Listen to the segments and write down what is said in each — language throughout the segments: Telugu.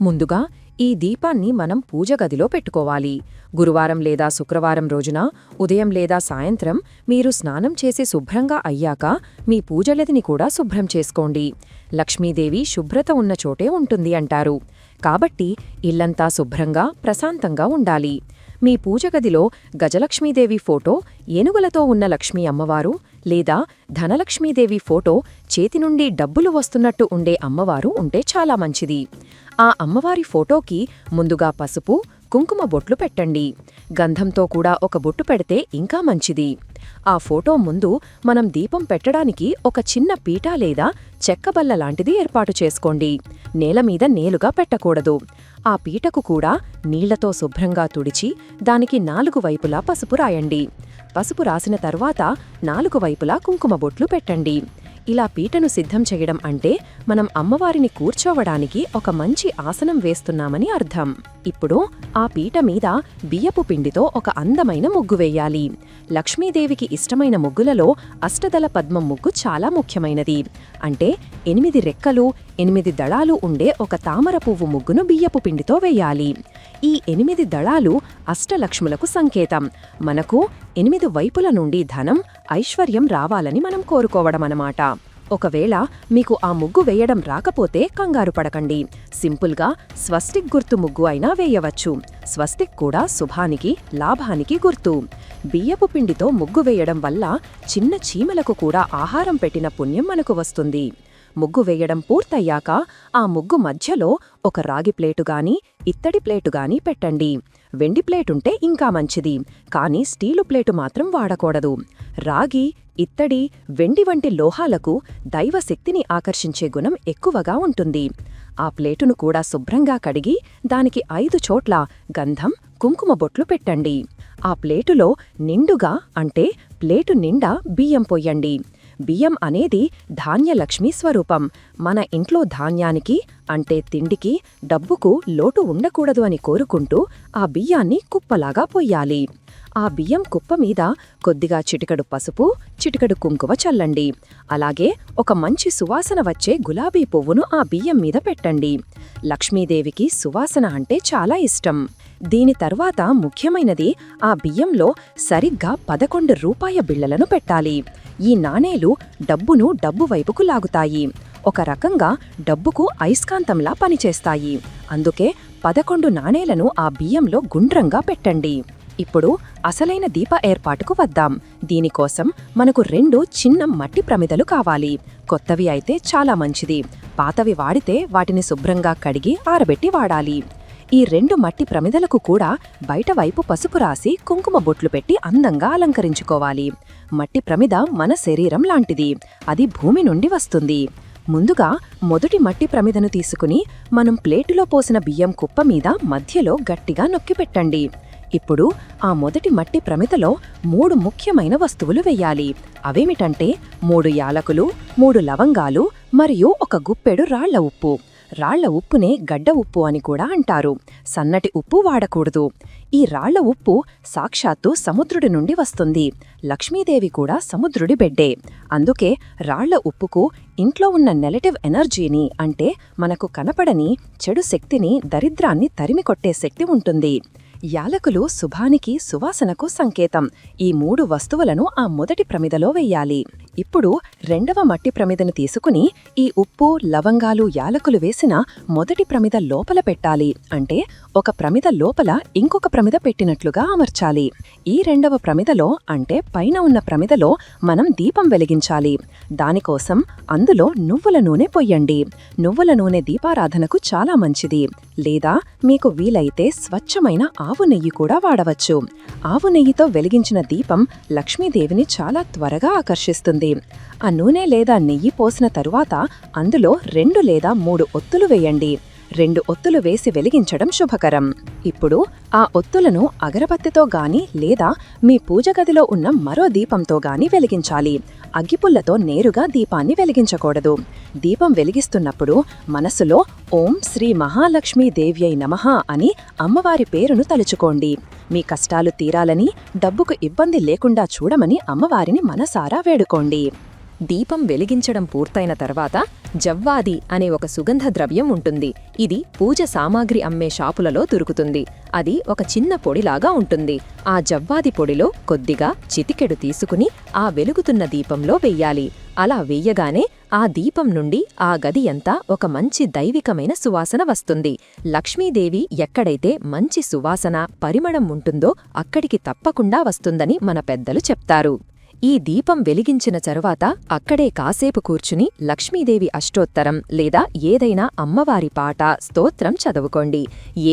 ముందుగా ఈ దీపాన్ని మనం పూజ గదిలో పెట్టుకోవాలి. గురువారం లేదా శుక్రవారం రోజున ఉదయం లేదా సాయంత్రం మీరు స్నానం చేసి శుభ్రంగా అయ్యాక మీ పూజలదిని కూడా శుభ్రం చేసుకోండి. లక్ష్మీదేవి శుభ్రత ఉన్న చోటే ఉంటుంది అంటారు. కాబట్టి ఇల్లంతా శుభ్రంగా ప్రశాంతంగా ఉండాలి. మీ పూజగదిలో గజలక్ష్మీదేవి ఫోటో ఏనుగులతో ఉన్న లక్ష్మీ అమ్మవారు లేదా ధనలక్ష్మీదేవి ఫోటో చేతి నుండి డబ్బులు వస్తున్నట్టు ఉండే అమ్మవారు ఉంటే చాలా మంచిది. ఆ అమ్మవారి ఫోటోకి ముందుగా పసుపు కుంకుమ బొట్లు పెట్టండి. గంధంతో కూడా ఒక బొట్టు పెడితే ఇంకా మంచిది. ఆ ఫోటో ముందు మనం దీపం పెట్టడానికి ఒక చిన్న పీట లేదా చెక్కబల్ల లాంటిది ఏర్పాటు చేసుకోండి. నేలమీద నేలుగా పెట్టకూడదు. ఆ పీటకు కూడా నీళ్ళతో శుభ్రంగా తుడిచి దానికి నాలుగు వైపులా పసుపు రాయండి. పసుపు రాసిన తర్వాత నాలుగు వైపులా కుంకుమ బొట్లు పెట్టండి. ఇలా పీటను సిద్ధం చేయడం అంటే మనం అమ్మవారిని కూర్చోవడానికి ఒక మంచి ఆసనం వేస్తున్నామని అర్థం. ఇప్పుడు ఆ పీట మీద బియ్యపు పిండితో ఒక అందమైన ముగ్గు వేయాలి. లక్ష్మీదేవికి ఇష్టమైన ముగ్గులలో అష్టదల పద్మం ముగ్గు చాలా ముఖ్యమైనది. అంటే ఎనిమిది రెక్కలు ఎనిమిది దళాలు ఉండే ఒక తామర పువ్వు ముగ్గును బియ్యపు పిండితో వేయాలి. ఈ ఎనిమిది దళాలు అష్టలక్ష్ములకు సంకేతం. మనకు ఎనిమిది వైపుల నుండి ధనం ఐశ్వర్యం రావాలని మనం కోరుకోవడమనమాట. ఒకవేళ మీకు ఆ ముగ్గు వేయడం రాకపోతే కంగారు పడకండి. సింపుల్గా స్వస్టిక్ గుర్తు ముగ్గు అయినా వేయవచ్చు. స్వస్టిక్ కూడా శుభానికి లాభానికి గుర్తు. బియ్యపు పిండితో ముగ్గు వేయడం వల్ల చిన్న చీమలకు కూడా ఆహారం పెట్టిన పుణ్యం మనకు వస్తుంది. ముగ్గు వేయడం పూర్తయ్యాక ఆ ముగ్గు మధ్యలో ఒక రాగి ప్లేటుగాని ఇత్తడి ప్లేటుగాని పెట్టండి. వెండి ప్లేటుంటే ఇంకా మంచిది కానీ స్టీలు ప్లేటు మాత్రం వాడకూడదు. రాగి ఇత్తడి వెండి వంటి లోహాలకు దైవశక్తిని ఆకర్షించే గుణం ఎక్కువగా ఉంటుంది. ఆ ప్లేటును కూడా శుభ్రంగా కడిగి దానికి ఐదు చోట్ల గంధం కుంకుమ బొట్లు పెట్టండి. ఆ ప్లేటులో నిండుగా అంటే ప్లేటు నిండా బియ్యం పొయ్యండి బియ్యం అనేది ధాన్యలక్ష్మీ స్వరూపం. మన ఇంట్లో ధాన్యానికి అంటే తిండికి డబ్బుకు లోటు ఉండకూడదు అని కోరుకుంటూ ఆ బియ్యాన్ని కుప్పలాగా పొయ్యాలి. ఆ బియ్యం కుప్ప మీద కొద్దిగా చిటికడు పసుపు చిటికడు కుంకుమ చల్లండి. అలాగే ఒక మంచి సువాసన వచ్చే గులాబీ పువ్వును ఆ బియ్యం మీద పెట్టండి. లక్ష్మీదేవికి సువాసన అంటే చాలా ఇష్టం. దీని తర్వాత ముఖ్యమైనది ఆ బియ్యంలో సరిగ్గా పదకొండు రూపాయ బిళ్ళలను పెట్టాలి. ఈ నాణేలు డబ్బును డబ్బు వైపుకు లాగుతాయి. ఒక రకంగా డబ్బుకు అయస్కాంతంలా పనిచేస్తాయి. అందుకే పదకొండు నాణేలను ఆ బియ్యంలో గుండ్రంగా పెట్టండి. ఇప్పుడు అసలైన దీప ఏర్పాటుకు వద్దాం. దీనికోసం మనకు రెండు చిన్న మట్టి ప్రమిదలు కావాలి. కొత్తవి అయితే చాలా మంచిది. పాతవి వాడితే వాటిని శుభ్రంగా కడిగి ఆరబెట్టి వాడాలి. ఈ రెండు మట్టి ప్రమిదలకు కూడా బయటవైపు పసుపు రాసి కుంకుమ బొట్లు పెట్టి అందంగా అలంకరించుకోవాలి. మట్టి ప్రమిద మన శరీరం లాంటిది. అది భూమి నుండి వస్తుంది. ముందుగా మొదటి మట్టి ప్రమిదను తీసుకుని మనం ప్లేటులో పోసిన బియ్యం కుప్ప మీద మధ్యలో గట్టిగా నొక్కిపెట్టండి ఇప్పుడు ఆ మొదటి మట్టి ప్రమిదలో మూడు ముఖ్యమైన వస్తువులు వెయ్యాలి అవేమిటంటే మూడు యాలకులు మూడు లవంగాలు మరియు ఒక గుప్పెడు రాళ్ళ ఉప్పు. రాళ్ళ ఉప్పునే గడ్డ ఉప్పు అని కూడా అంటారు. సన్నటి ఉప్పు వాడకూడదు. ఈ రాళ్ళ ఉప్పు సాక్షాత్తు సముద్రుడి నుండి వస్తుంది. లక్ష్మీదేవి కూడా సముద్రుడి బెడ్డే. అందుకే రాళ్ళ ఉప్పుకు ఇంట్లో ఉన్న నెగటివ్ ఎనర్జీని అంటే మనకు కనపడని చెడు శక్తిని దరిద్రాన్ని తరిమికొట్టే శక్తి ఉంటుంది. యాలకులు శుభానికి సువాసనకు సంకేతం. ఈ మూడు వస్తువులను ఆ మొదటి ప్రమిదలో వెయ్యాలి. ఇప్పుడు రెండవ మట్టి ప్రమిదను తీసుకుని ఈ ఉప్పు లవంగాలు యాలకులు వేసిన మొదటి ప్రమిద లోపల పెట్టాలి. అంటే ఒక ప్రమిద లోపల ఇంకొక ప్రమిద పెట్టినట్లుగా అమర్చాలి. ఈ రెండవ ప్రమిదలో అంటే పైన ఉన్న ప్రమిదలో మనం దీపం వెలిగించాలి. దానికోసం అందులో నువ్వుల నూనె పొయ్యండి. నువ్వుల నూనె దీపారాధనకు చాలా మంచిది. లేదా మీకు వీలైతే స్వచ్ఛమైన ఆవు నెయ్యి కూడా వాడవచ్చు. ఆవు నెయ్యితో వెలిగించిన దీపం లక్ష్మీదేవిని చాలా త్వరగా ఆకర్షిస్తుంది. ఆ నూనె లేదా నెయ్యి పోసిన తరువాత అందులో రెండు లేదా మూడు ఒత్తులు వేయండి. రెండు ఒత్తులు వేసి వెలిగించడం శుభకరం. ఇప్పుడు ఆ ఒత్తులను అగరబత్తితో గాని లేదా మీ పూజగదిలో ఉన్న మరో దీపంతో గాని వెలిగించాలి. అగ్గిపుల్లతో నేరుగా దీపాన్ని వెలిగించకూడదు. దీపం వెలిగిస్తున్నప్పుడు మనసులో ఓం శ్రీ మహాలక్ష్మీ దేవ్యై నమః అని అమ్మవారి పేరును తలుచుకోండి. మీ కష్టాలు తీరాలని డబ్బుకు ఇబ్బంది లేకుండా చూడమని అమ్మవారిని మనసారా వేడుకోండి. దీపం వెలిగించడం పూర్తయిన తర్వాత జవ్వాది అనే ఒక సుగంధ ద్రవ్యం ఉంటుంది. ఇది పూజ సామాగ్రి అమ్మే షాపులలో దొరుకుతుంది. అది ఒక చిన్న పొడిలాగా ఉంటుంది. ఆ జవ్వాది పొడిలో కొద్దిగా చితికెడు తీసుకుని ఆ వెలుగుతున్న దీపంలో వెయ్యాలి అలా వెయ్యగానే ఆ దీపం నుండి ఆ గది అంతా ఒక మంచి దైవికమైన సువాసన వస్తుంది. లక్ష్మీదేవి ఎక్కడైతే మంచి సువాసన పరిమళం ఉంటుందో అక్కడికి తప్పకుండా వస్తుందని మన పెద్దలు చెప్తారు. ఈ దీపం వెలిగించిన తరువాత అక్కడే కాసేపు కూర్చుని లక్ష్మీదేవి అష్టోత్తరం లేదా ఏదైనా అమ్మవారి పాట స్తోత్రం చదువుకోండి.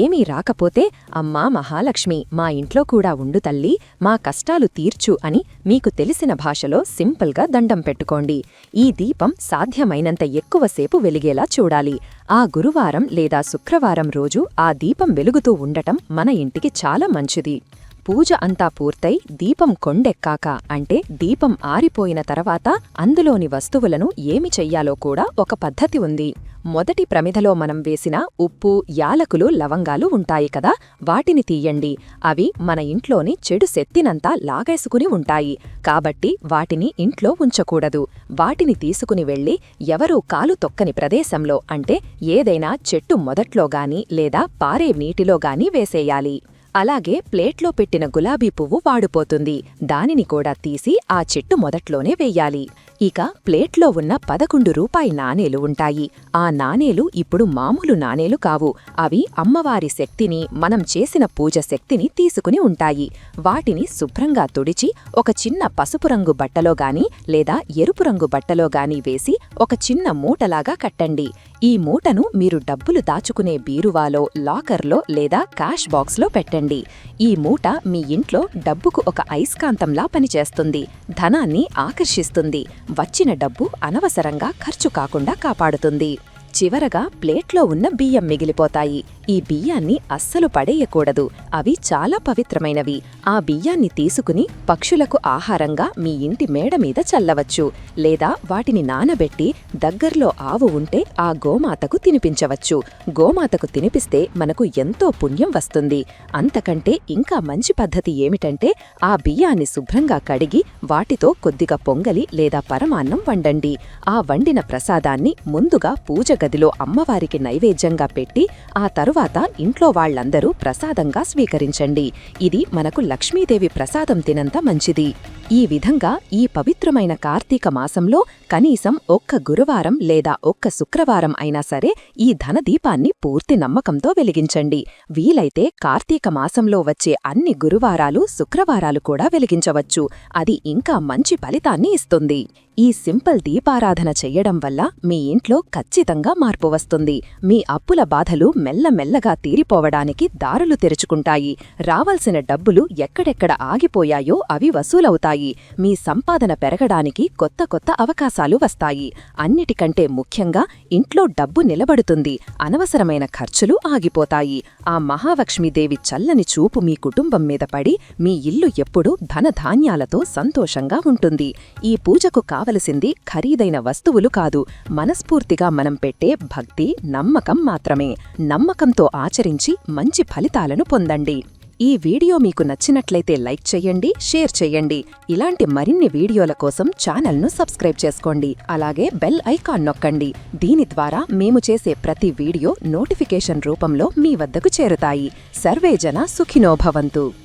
ఏమీ రాకపోతే అమ్మా మహాలక్ష్మి మా ఇంట్లో కూడా ఉండు తల్లి మా కష్టాలు తీర్చు అని మీకు తెలిసిన భాషలో సింపుల్గా దండం పెట్టుకోండి. ఈ దీపం సాధ్యమైనంత ఎక్కువసేపు వెలిగేలా చూడాలి. ఆ గురువారం లేదా శుక్రవారం రోజు ఆ దీపం వెలుగుతూ ఉండటం మన ఇంటికి చాలా మంచిది. పూజ అంతా పూర్తయి దీపం కొండెక్కాక అంటే దీపం ఆరిపోయిన తర్వాత అందులోని వస్తువులను ఏమి చెయ్యాలో కూడా ఒక పద్ధతి ఉంది. మొదటి ప్రమిదలో మనం వేసిన ఉప్పు యాలకులు లవంగాలు ఉంటాయి కదా వాటిని తీయండి. అవి మన ఇంట్లోని చెడు శెత్తినంతా లాగేసుకుని ఉంటాయి. కాబట్టి వాటిని ఇంట్లో ఉంచకూడదు. వాటిని తీసుకుని వెళ్ళి ఎవరూ కాలు తొక్కని ప్రదేశంలో అంటే ఏదైనా చెట్టు మొదట్లో గాని లేదా పారే నీటిలో గాని వేసేయాలి. అలాగే ప్లేట్లో పెట్టిన గులాబీ పువ్వు వాడిపోతుంది. దానిని కూడా తీసి ఆ చెట్టు మొదట్లోనే వెయ్యాలి ఇక ప్లేట్లో ఉన్న పదకొండు రూపాయి నాణేలు ఉంటాయి. ఆ నాణేలు ఇప్పుడు మామూలు నాణేలు కావు. అవి అమ్మవారి శక్తిని మనం చేసిన పూజ శక్తిని తీసుకుని ఉంటాయి. వాటిని శుభ్రంగా తుడిచి ఒక చిన్న పసుపు రంగు బట్టలో గాని లేదా ఎరుపు రంగు బట్టలో గాని వేసి ఒక చిన్న మూటలాగా కట్టండి. ఈ మూటను మీరు డబ్బులు దాచుకునే బీరువాలో లాకర్లో లేదా క్యాష్ బాక్స్లో పెట్టండి. ఈ మూట మీ ఇంట్లో డబ్బుకు ఒక అయస్కాంతంలా పనిచేస్తుంది. ధనాన్ని ఆకర్షిస్తుంది. వచ్చిన డబ్బు అనవసరంగా ఖర్చు కాకుండా కాపాడుతుంది. చివరగా ప్లేట్లో ఉన్న బియ్యం మిగిలిపోతాయి. ఈ బియ్యాన్ని అస్సలు పడేయకూడదు. అవి చాలా పవిత్రమైనవి. ఆ బియ్యాన్ని తీసుకుని పక్షులకు ఆహారంగా మీ ఇంటి మేడ మీద చల్లవచ్చు. లేదా వాటిని నానబెట్టి దగ్గర్లో ఆవు ఉంటే ఆ గోమాతకు తినిపించవచ్చు. గోమాతకు తినిపిస్తే మనకు ఎంతో పుణ్యం వస్తుంది. అంతకంటే ఇంకా మంచి పద్ధతి ఏమిటంటే ఆ బియ్యాన్ని శుభ్రంగా కడిగి వాటితో కొద్దిగా పొంగలి లేదా పరమాన్నం వండండి. ఆ వండిన ప్రసాదాన్ని ముందుగా పూజ గదిలో అమ్మవారికి నైవేద్యంగా పెట్టి ఆ తరువాత ఇంట్లో వాళ్ళందరూ ప్రసాదంగా స్వీకరించండి. ఇది మనకు లక్ష్మీదేవి ప్రసాదం తినంత మంచిది. ఈ విధంగా ఈ పవిత్రమైన కార్తీక మాసంలో కనీసం ఒక్క గురువారం లేదా ఒక్క శుక్రవారం అయినా సరే ఈ ధనదీపాన్ని పూర్తి నమ్మకంతో వెలిగించండి. వీలైతే కార్తీక మాసంలో వచ్చే అన్ని గురువారాలు శుక్రవారాలు కూడా వెలిగించవచ్చు. అది ఇంకా మంచి ఫలితాన్ని ఇస్తుంది. ఈ సింపుల్ దీపారాధన చెయ్యడం వల్ల మీ ఇంట్లో ఖచ్చితంగా మార్పు వస్తుంది. మీ అప్పుల బాధలు మెల్లమెల్లగా తీరిపోవడానికి దారులు తెరుచుకుంటాయి. రావాల్సిన డబ్బులు ఎక్కడెక్కడ ఆగిపోయాయో అవి వసూలవుతాయి. మీ సంపాదన పెరగడానికి కొత్త కొత్త అవకాశాలు వస్తాయి. అన్నిటికంటే ముఖ్యంగా ఇంట్లో డబ్బు నిలబడుతుంది. అనవసరమైన ఖర్చులు ఆగిపోతాయి. ఆ మహాలక్ష్మీదేవి చల్లని చూపు మీ కుటుంబం మీద పడి మీ ఇల్లు ఎప్పుడూ ధనధాన్యాలతో సంతోషంగా ఉంటుంది. ఈ పూజకు కావలసింది ఖరీదైన వస్తువులు కాదు. మనస్ఫూర్తిగా మనం పెట్టే భక్తి నమ్మకం మాత్రమే. నమ్మకంతో ఆచరించి మంచి ఫలితాలను పొందండి. ఈ వీడియో మీకు నచ్చినట్లయితే లైక్ చేయండి షేర్ చేయండి. ఇలాంటి మరిన్ని వీడియోల కోసం ఛానల్ను సబ్స్క్రైబ్ చేసుకోండి. అలాగే బెల్ ఐకాన్ నొక్కండి. దీని ద్వారా మేము చేసే ప్రతి వీడియో నోటిఫికేషన్ రూపంలో మీ వద్దకు చేరుతాయి. సర్వేజన సుఖినోభవంతు